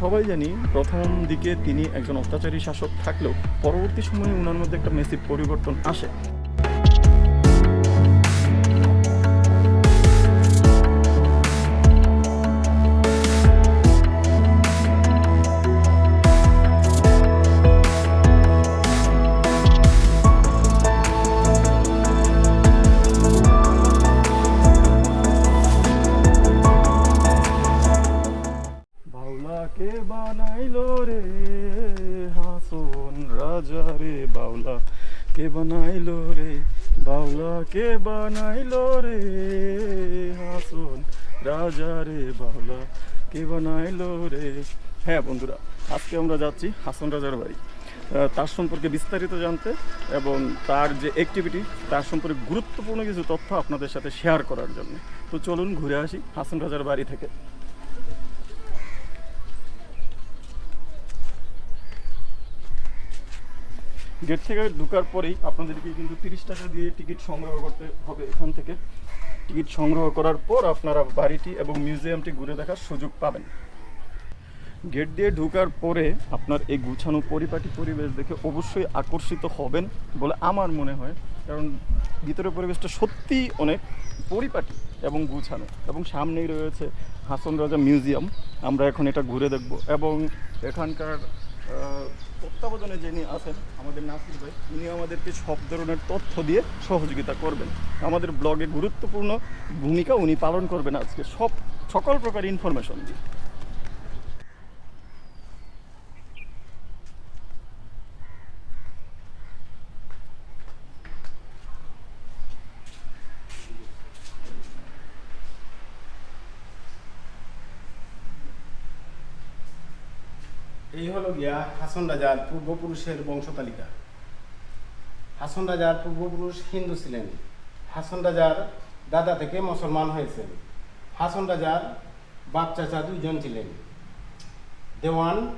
সবাই জানি প্রথম দিকে তিনি একজন অত্যাচারী শাসক থাকলেও পরবর্তী সময়ে ওনার মধ্যে একটা মেসিভ পরিবর্তন আসে। বাউলা কে বানাইলো রে? বাউলা কে বানাইলো রে? হাসন রাজা রে, বাউলা কে বানাইলো রে? হ্যাঁ বন্ধুরা, আজকে আমরা যাচ্ছি হাসন রাজার বাড়ি। তার সম্পর্কে বিস্তারিত জানতে এবং তার যে অ্যাক্টিভিটি তার সম্পর্কে গুরুত্বপূর্ণ কিছু তথ্য আপনাদের সাথে শেয়ার করার জন্য। তো চলুন ঘুরে আসি হাসন রাজার বাড়ি থেকে। গেট থেকে ঢুকার পরেই আপনাদেরকে কিন্তু তিরিশ টাকা দিয়ে টিকিট সংগ্রহ করতে হবে এখান থেকে। টিকিট সংগ্রহ করার পর আপনারা বাড়িটি এবং মিউজিয়ামটি ঘুরে দেখার সুযোগ পাবেন। গেট দিয়ে ঢুকার পরে আপনার এই গুছানো পরিপাটি পরিবেশ দেখে অবশ্যই আকর্ষিত হবেন বলে আমার মনে হয়। কারণ ভিতরের পরিবেশটা সত্যিই অনেক পরিপাটি এবং গুছানো। এবং সামনেই রয়েছে হাসন রাজা মিউজিয়াম। আমরা এখন এটা ঘুরে দেখব। এবং এখানকার তত্ত্বাবধানে যিনি আছেন আমাদের নাসির ভাই, উনি আমাদেরকে সব ধরনের তথ্য দিয়ে সহযোগিতা করবেন। আমাদের ব্লগে গুরুত্বপূর্ণ ভূমিকা উনি পালন করবেন আজকে। সব, সকল প্রকার ইনফরমেশন দিয়ে। এই হলো গিয়া হাসন রাজার পূর্বপুরুষের বংশতালিকা হাসন রাজার পূর্বপুরুষ হিন্দু ছিলেন। হাসন রাজার দাদা থেকে মুসলমান হয়েছেন। হাসন রাজার বাপ চাচা দুইজন ছিলেন। দেওয়ান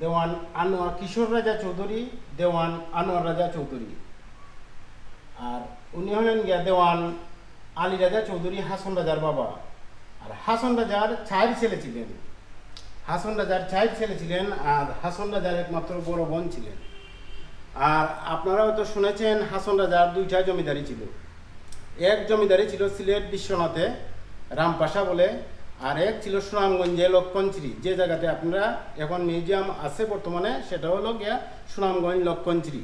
দেওয়ান আনোয়ার কিশোর রাজা চৌধুরী, দেওয়ান আনোয়ার রাজা চৌধুরী। আর উনি হলেন গিয়া দেওয়ান আলী রাজা চৌধুরী হাসন রাজার বাবা। আর হাসন রাজার চার ছেলে ছিলেন। হাসন রাজার চার ছেলে ছিলেন আর হাসন রাজার একমাত্র বড় বোন ছিলেন। আর আপনারা হয়তো শুনেছেন হাসন রাজার দুইটা জমিদারি ছিল। এক জমিদারি ছিল সিলেট বিশ্বনাথে, রামপাশা বলে, আর এক ছিল সুনামগঞ্জে লক্ষণশ্রী। যে জায়গাতে আপনারা এখন মিউজিয়াম আছে বর্তমানে, সেটা হলো গিয়া সুনামগঞ্জ লক্ষণশ্রী।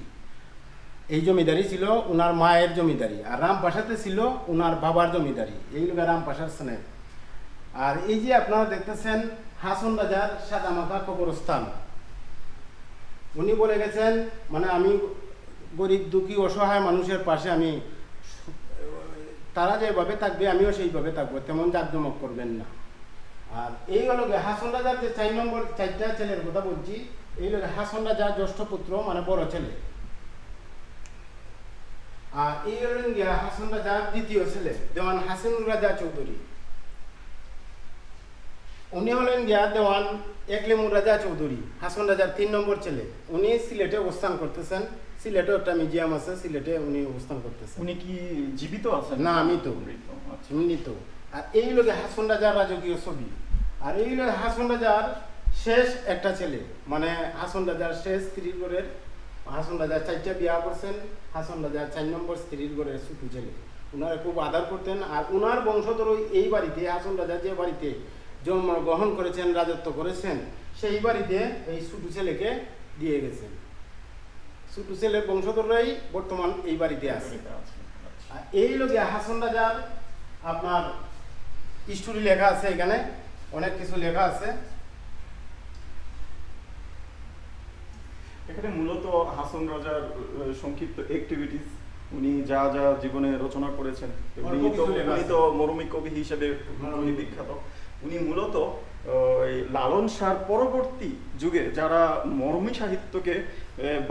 এই জমিদারি ছিল উনার মায়ের জমিদারি, আর রামপাশাতে ছিল উনার বাবার জমিদারি। এই লোক রামপাশার স্থানে আর এই যে আপনারা দেখতেছেন হাসন রাজার সাদামাথা কবরস্থান। উনি বলে গেছেন মানে আমি গরিব, দুঃখী, অসহায় মানুষের পাশে আমি তারা যেভাবে থাকবে, আমিও সেইভাবে থাকব, তেমন জাকজমক করবেন না। আর এই হলো হাসন রাজার যে চার নম্বর, চারটা ছেলের কথা বলছি, এই হলো হাসন রাজার জ্যেষ্ঠ পুত্র মানে বড় ছেলে। আর এই গিয়া হাসন রাজার দ্বিতীয় ছেলে, দেওয়ান হাসিনুর রাজা চৌধুরী। উনি হলেন গিয়া দেওয়ান একলেমুর রাজা চৌধুরী হাসন রাজার তিন নম্বর ছেলে। উনি সিলেটে অবস্থান করতেছেন। সিলেটে একটা মিউজিয়াম আছে সিলেটে উনি অবস্থান করতেছেন। উনি কি জীবিত আছেন? না, আমি তো। উনি তো আর এই লোকে হাসন রাজার রাজকীয় ছবি। আর এই লোক হাসন রাজার শেষ একটা ছেলে। মানে হাসন রাজার শেষ স্ত্রীর ঘরের হাসন রাজার চারটা বিয়া করছেন হাসন রাজার চার নম্বর স্ত্রীর ঘরের ছোটো ছেলে। উনারা খুব আদর করতেন। আর উনার বংশধর এই বাড়িতে হাসন রাজা যে বাড়িতে জন্মগ্রহণ করেছেন রাজত্ব করেছেন সেই বাড়িতে এই ছোটো ছেলেকে দিয়ে গেছেন। ছোটো ছেলের বংশধররাই বর্তমান এই বাড়িতে আছে। আচ্ছা। আর এই লোকে হাসন রাজার আপনার স্টোরি লেখা আছে এখানে অনেক কিছু লেখা আছে। এখানে মূলত হাসন রাজার সংক্ষিপ্ত অ্যাক্টিভিটিস উনি যা যা জীবনে রচনা করেছেন উনি তো মরমী কবি হিসেবে বিখ্যাত। উনি মূলত লালন শাহর পরবর্তী যুগে যারা মরমী সাহিত্যকে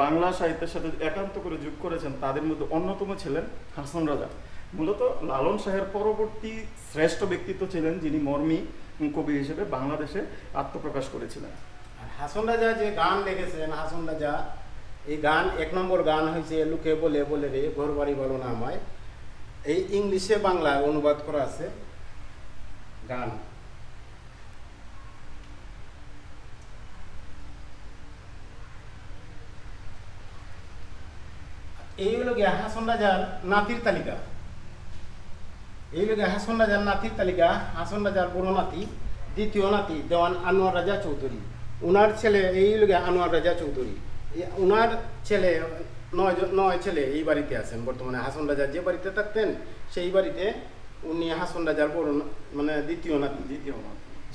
বাংলা সাহিত্যের সাথে একান্ত করে যোগ করেছেন, তাদের মধ্যে অন্যতম ছিলেন হাসন রাজা। মূলত লালন শাহের পরবর্তী শ্রেষ্ঠ ব্যক্তিত্ব ছিলেন যিনি মর্মী কবি হিসেবে বাংলাদেশে আত্মপ্রকাশ করেছিলেন। আর হাসন রাজা যে গান লিখেছেন হাসন রাজা, এই গান, এক নম্বর গান হয়েছে লুকে বলে বলে রে, ঘর বাড়ি বলো না আমায়। এই ইংলিশে বাংলায় অনুবাদ করা আছে গান। এই হলো গিয়া হাসন রাজার নাতির তালিকা। এই হাসন রাজার নাতির তালিকা হাসন রাজার বড় নাতি দ্বিতীয় নাতি দেওয়ান আনোয়ার রাজা চৌধুরী। ওনার ছেলে এই আনোয়ার রাজা চৌধুরী। ছেলে নয় নয় ছেলে এই বাড়িতে আছেন বর্তমানে। হাসন রাজার যে বাড়িতে থাকতেন সেই বাড়িতে উনি হাসন রাজার বড় মানে দ্বিতীয় নাতি দ্বিতীয়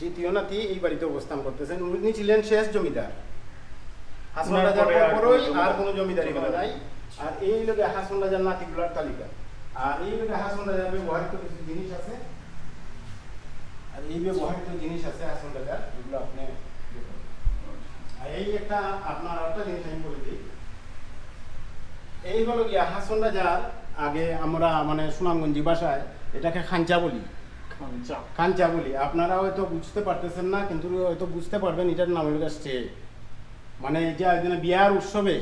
দ্বিতীয় নাতি এই বাড়িতে অবস্থান করতেছেন। উনি ছিলেন শেষ জমিদার। হাসন রাজার পরই আর কোনো জমিদারি নাই। আর এই লোকে হাসন রাজার নাতিগুলার তালিকা। আর এই লোকে হাসন রাজার ব্যবহারিত কিছু জিনিস আছে? আর এই ব্যবহারিত জিনিস আছে হাসন রাজার এগুলো আপনি আর এই একটা আপনার একটা জিনিস আমি বলে দিই। এই হলো গিয়া হাসন রাজার আগে আমরা মানে সুনামগঞ্জি ভাষায় এটাকে খাঞ্চা বলি। খানচা কাঞ্চা বলি। আপনারা হয়তো বুঝতে পারতেছেন না কিন্তু হয়তো বুঝতে পারবেন এটার নাম হলো স্টেজ। মানে এই যে একদিনে বিয়ার উৎসবে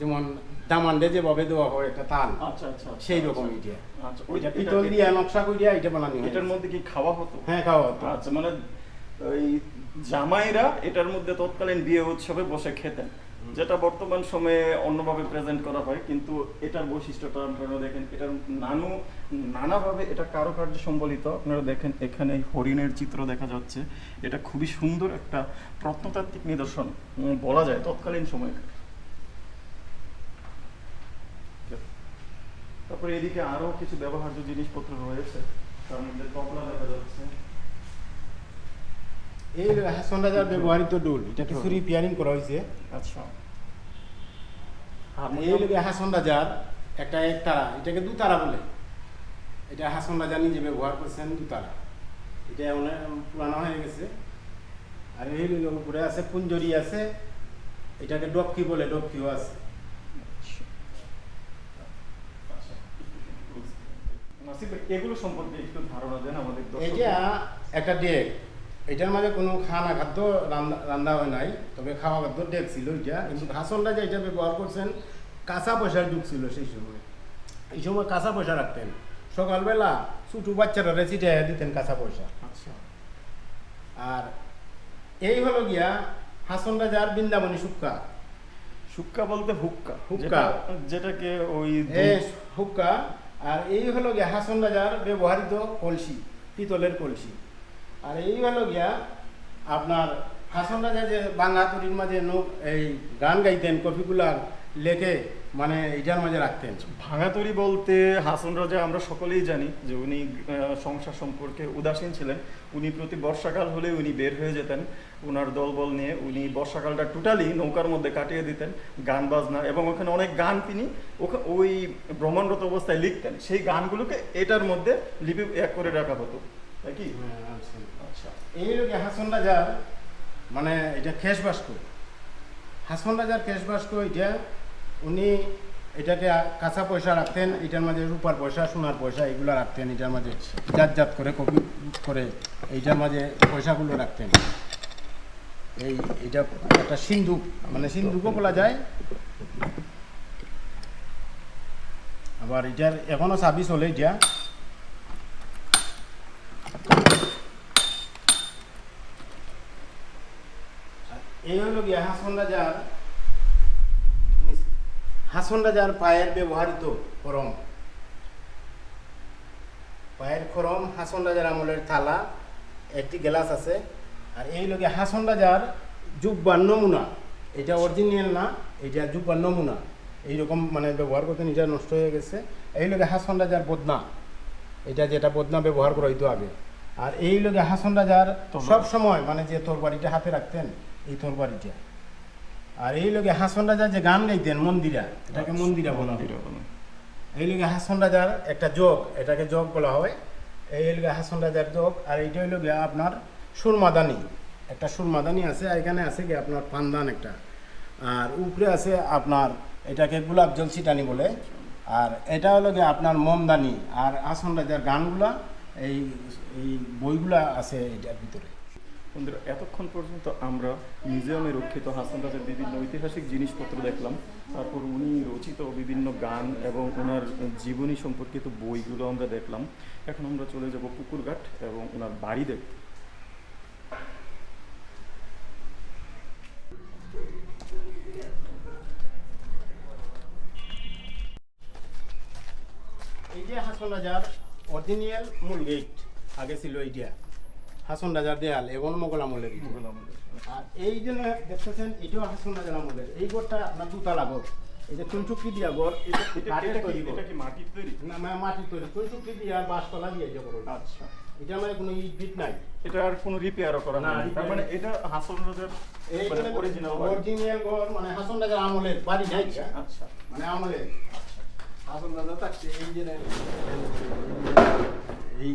যেমন দামান্ডে যেভাবে দেওয়া হয় একটা তাল আচ্ছা আচ্ছা আচ্ছা, সেই রকম। এটা আচ্ছা ওইটা ওইটা পিতল দিয়া নকশা করিয়া এটা বানানো এটার মধ্যে কি খাওয়া হতো? হ্যাঁ খাওয়া হতো। আচ্ছা মানে ওই জামাইরা এটার মধ্যে তৎকালীন বিয়ে উৎসবে বসে খেতেন যেটা বর্তমান সময়ে অন্যভাবে প্রেজেন্ট করা হয় কিন্তু এটার বৈশিষ্ট্যটা আপনারা দেখেন এটার নানু নানাভাবে এটা কারুকার্য সম্বলিত। আপনারা দেখেন এখানে হরিণের চিত্র দেখা যাচ্ছে। এটা খুবই সুন্দর একটা প্রত্নতাত্ত্বিক নিদর্শন বলা যায় তৎকালীন সময়ে। তারপরে এদিকে আরও কিছু ব্যবহার্য জিনিসপত্র রয়েছে। তার মধ্যে তবলা দেখা যাচ্ছে। এই হাসন রাজার ব্যবহৃত ডোল এটা কিছু রিপেয়ারিং করা হয়েছে? আচ্ছা। এই লোকে হাসন রাজার একটা এক তারা এটাকে দু তারা বলে। এটা হাসন রাজা নিজে ব্যবহার করছেন দু তারা। এটা অনেক পুরানো হয়ে গেছে। আর এই উপরে আছে কুঞ্জরি আছে এটাকে ডবকি বলে ডবকিও আছে নাসিব ভাই, এগুলো সম্পর্কে একটু ধারণা দেন আমাদের। এটা একটা ডেক এটার মাঝে কোনো খানা খাদ্য রান্না রান্না হয় নাই তবে খাওয়া খাদ্য ডেক ছিল এটা কিন্তু হাসন রাজা এটা ব্যবহার করছেন কাঁচা পয়সার যুগ ছিল সেই সময়। এই সময় কাঁচা পয়সা রাখতেন। সকালবেলা ছোটো বাচ্চারা রেসিটে দিতেন কাঁচা পয়সা। আচ্ছা। আর এই হলো গিয়া হাসন রাজার বৃন্দাবনী সুক্কা হুক্কা বলতে হুক্কা হুক্কা। যেটাকে ওই হুক্কা আর এই হলো গিয়া হাসন রাজার ব্যবহৃত কলসি, পিতলের কলসি। আর এই হলো গিয়া আপনার হাসন রাজা যে বাংলা তরির মাঝে এই গান গাইতেন কপিগুলার লেখে মানে এইটার মাঝে রাখতেন ভাঙাতরি বলতে হাসন রাজা আমরা সকলেই জানি যে উনি সংসার সম্পর্কে উদাসীন ছিলেন। উনি প্রতি বর্ষাকাল হলে উনি বের হয়ে যেতেন। ওনার দলবল নিয়ে উনি বর্ষাকালটা টোটালি নৌকার মধ্যে কাটিয়ে দিতেন গান বাজনা এবং ওখানে অনেক গান তিনি ওই ভ্রমণরত অবস্থায় লিখতেন। সেই গানগুলোকে এটার মধ্যে লিপি এক করে রাখা হতো। তাই কি? আচ্ছা। এই হাসন রাজার মানে এটা খেস বাস্ক? হাসন রাজার খেস বাস্ক এটা উনি এটাকে কাঁচা পয়সা রাখতেন, এটার মাঝে রূপার পয়সা, সোনার পয়সা, এগুলো রাখতেন, এটার মাঝে জাত জাত করে কপি করে এইটার মাঝে পয়সাগুলো রাখতেন। এই এটা একটা সিন্ধুক মানে সিন্ধুকও বলা যায়। আবার এটার এখনও সার্ভিস চলে এটা। এই হলো গিয়া হাসন রাজার হাসন রাজার পায়ের ব্যবহৃত খরম। পায়ের খরম হাসন রাজার আমলের থালা একটি গ্লাস আছে আর এই লোকে হাসন রাজার জুব্বার নমুনা এটা অরিজিনাল না এটা জুব্বার নমুনা এইরকম মানে ব্যবহার করতেন এটা নষ্ট হয়ে গেছে। এই লোকে হাসন রাজার বদনা এটা যেটা বদনা ব্যবহার করা হইতো আগে। আর এই লোকে হাসন রাজার। সব সময় মানে যে তরবারিটা হাতে রাখতেন এই তরবারিটা। আর এই লোকে হাসন রাজা যে গান গাইতেন মন্দিরা এটাকে মন্দিরা বলা হয়। এই লোকে হাসন রাজার একটা যোগ এটাকে যোগ বলা হয়। এই লোকে হাসন রাজার যোগ আর এইটা হইল গিয়া আপনার সুরমাদানি একটা সুরমাদানি আছে আর এখানে আছে কি আপনার পান্দান একটা। আর উপরে আছে আপনার এটাকে গোলাপ জল ছিটানি বলে। আর এটা হলো গিয়ে আপনার মমদানি আর হাসন রাজার গানগুলা এই এই বইগুলা আছে এটার ভিতরে। বন্ধুরা, এতক্ষণ পর্যন্ত আমরা মিউজিয়ামে রক্ষিত হাসান রাজার বিভিন্ন ঐতিহাসিক জিনিসপত্র দেখলাম। তারপর উনি রচিত বিভিন্ন গান এবং ওনার জীবনী সম্পর্কিত বইগুলো আমরা দেখলাম। এখন আমরা চলে যাব পুকুরঘাট এবং ওনার বাড়ি দেখতে। হাসন রাজার অরিজিনাল মূল গেট আগে ছিল এইটা। হাসন রাজার দেয়াল এবং মোগল আমলের। আর এই জন্য দেখতেছেন এটাও হাসন রাজার আমলের এই ঘরটা আপনার দুতলা ঘর এই যে চুনচুকি দিয়া ঘর কাঠের তৈরি মাটির তৈরি? না মাটির তৈরি। চুনচুকি দিয়া বাঁশতলা দিয়ে যে ঘর। আচ্ছা। এটা মানে কোনো ইট বিট নাই। এটা আর কোনো রিপেয়ারও করা না, তার মানে এটা হাসন রাজার মানে অরিজিনাল অরিজিনাল ঘর মানে হাসন রাজার আমলের বাড়ি নাই। আচ্ছা। মানে আমলের। হাসন রাজা থাকতে এই যে এই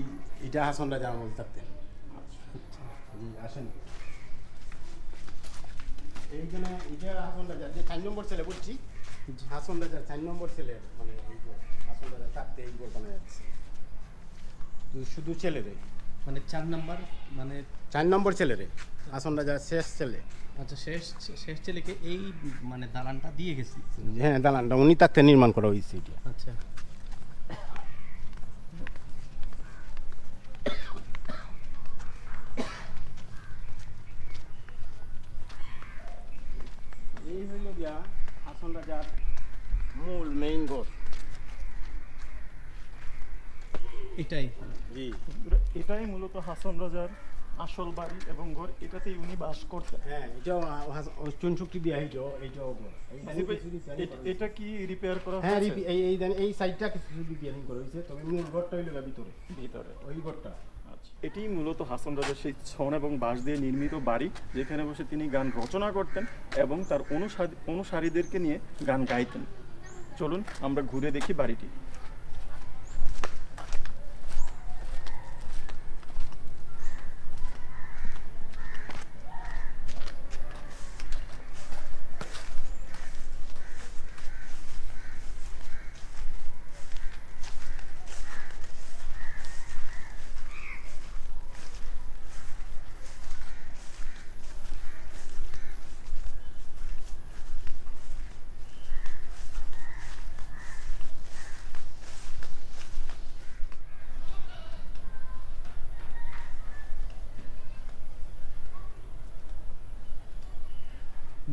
এটা হাসন রাজা আমল থাকতে জি আসেন। এইখানে এটা হাসন রাজা যে চার নম্বর ছেলে বলছি হাসন রাজার চার নম্বর ছেলে মানে হাসন রাজা থাকতে এই ঘর বানায় যাচ্ছে। শুধু ছেলেরে মানে চার নাম্বার মানে চার নম্বর ছেলেরে হাসন রাজার শেষ ছেলে। আচ্ছা শেষ শেষ ছেলেকে এই মানে দালানটা দিয়ে গেছি। হ্যাঁ দালানটা উনি থাকতে নির্মাণ করা হয়েছে এটা। আচ্ছা এই হইল গিয়া হাসন রাজার মূল মেইন ঘর এটাই। জি। এটাই মূলত হাসন রাজার আসল বাড়ি এবং ঘর। এটাতেই উনি বাস করতেন। হ্যাঁ এটাও চুনচুক্তি দিয়া এইটাও এইটাও। এটা কি রিপেয়ার করা হ্যাঁ এই এই দেন এই সাইডটা কিছু রিপেয়ারিং করা হয়েছে। তবে মূল ঘরটা হইল ভিতরে। ভিতরে। ওই ঘরটা। আচ্ছা। এটি মূলত হাসন রাজার সেই ছন এবং বাঁশ দিয়ে নির্মিত বাড়ি যেখানে বসে তিনি গান রচনা করতেন এবং তার অনুসারী অনুসারীদেরকে নিয়ে গান গাইতেন। চলুন আমরা ঘুরে দেখি বাড়িটি।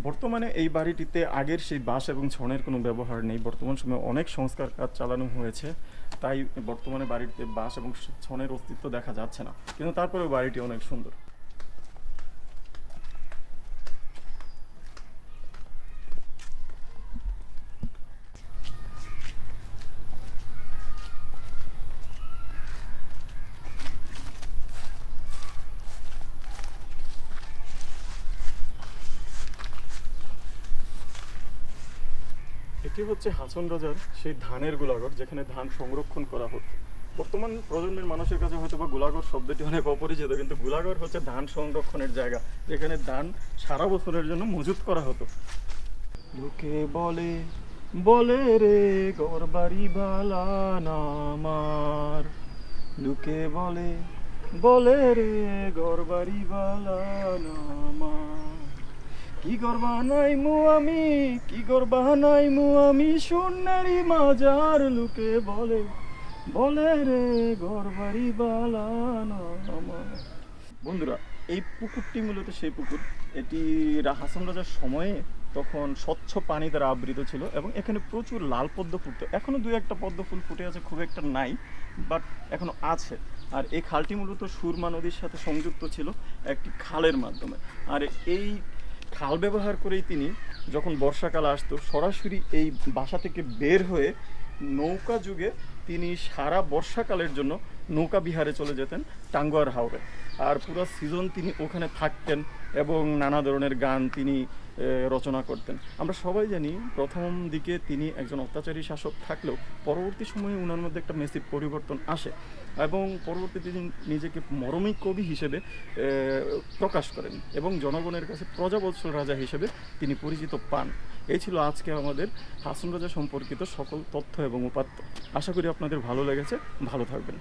বর্তমানে এই বাড়িটিতে আগের সেই বাঁশ এবং ছনের কোনো ব্যবহার নেই। বর্তমান সময়ে অনেক সংস্কার কাজ চালানো হয়েছে, তাই বর্তমানে বাড়িতে বাঁশ এবং ছনের অস্তিত্ব দেখা যাচ্ছে না। কিন্তু তারপরেও বাড়িটি অনেক সুন্দর। এটি হচ্ছে হাসন রাজার সেই ধানের গোলাঘর, যেখানে ধান সংরক্ষণ করা হতো। বর্তমান প্রজন্মের মানুষের কাছে হয়তো বা গোলাঘর শব্দটি অনেক অপরিচিত, কিন্তু গোলাঘর হচ্ছে ধান সংরক্ষণের জায়গা, যেখানে ধান সারা বছরের জন্য মজুত করা হতো। লোকে বলে বলে রে গরবাড়ি বালা নামার লোকে বলে বলে রে গরবাড়ি বালা নামার কি করবা নাই মু আমি? কি করবা নাই মু আমি? সোনারি মাজার লুকে বলে বলে রে ঘর বাড়ি বন্ধুরা, এই পুকুরটি মূলত সেই পুকুর। এটি হাসান রাজার সময়ে তখন স্বচ্ছ পানি দ্বারা আবৃত ছিল এবং এখানে প্রচুর লাল পদ্ম ফুটতো। এখনও দু একটা পদ্ম ফুল ফুটে আছে, খুব একটা নাই বাট এখনও আছে। আর এই খালটি মূলত সুরমা নদীর সাথে সংযুক্ত ছিল একটি খালের মাধ্যমে। আর এই খাল ব্যবহার করেই তিনি যখন বর্ষাকাল আসতো, সরাসরি এই বাসা থেকে বের হয়ে নৌকা যুগে তিনি সারা বর্ষাকালের জন্য নৌকা বিহারে চলে যেতেন টাঙ্গুয়ার হাওড়ে আর পুরো সিজন তিনি ওখানে থাকতেন এবং নানা ধরনের গান তিনি রচনা করতেন। আমরা সবাই জানি প্রথম দিকে তিনি একজন অত্যাচারী শাসক থাকলেও পরবর্তী সময়ে ওনার মধ্যে একটা মেসিভ পরিবর্তন আসে এবং পরবর্তীতে তিনি নিজেকে মরমী কবি হিসেবে প্রকাশ করেন এবং জনগণের কাছে প্রজাবৎসল রাজা হিসেবে তিনি পরিচিত পান। এই ছিল আজকে আমাদের হাসন রাজা সম্পর্কিত সকল তথ্য এবং উপাত্ত। আশা করি আপনাদের ভালো লেগেছে। ভালো থাকবেন।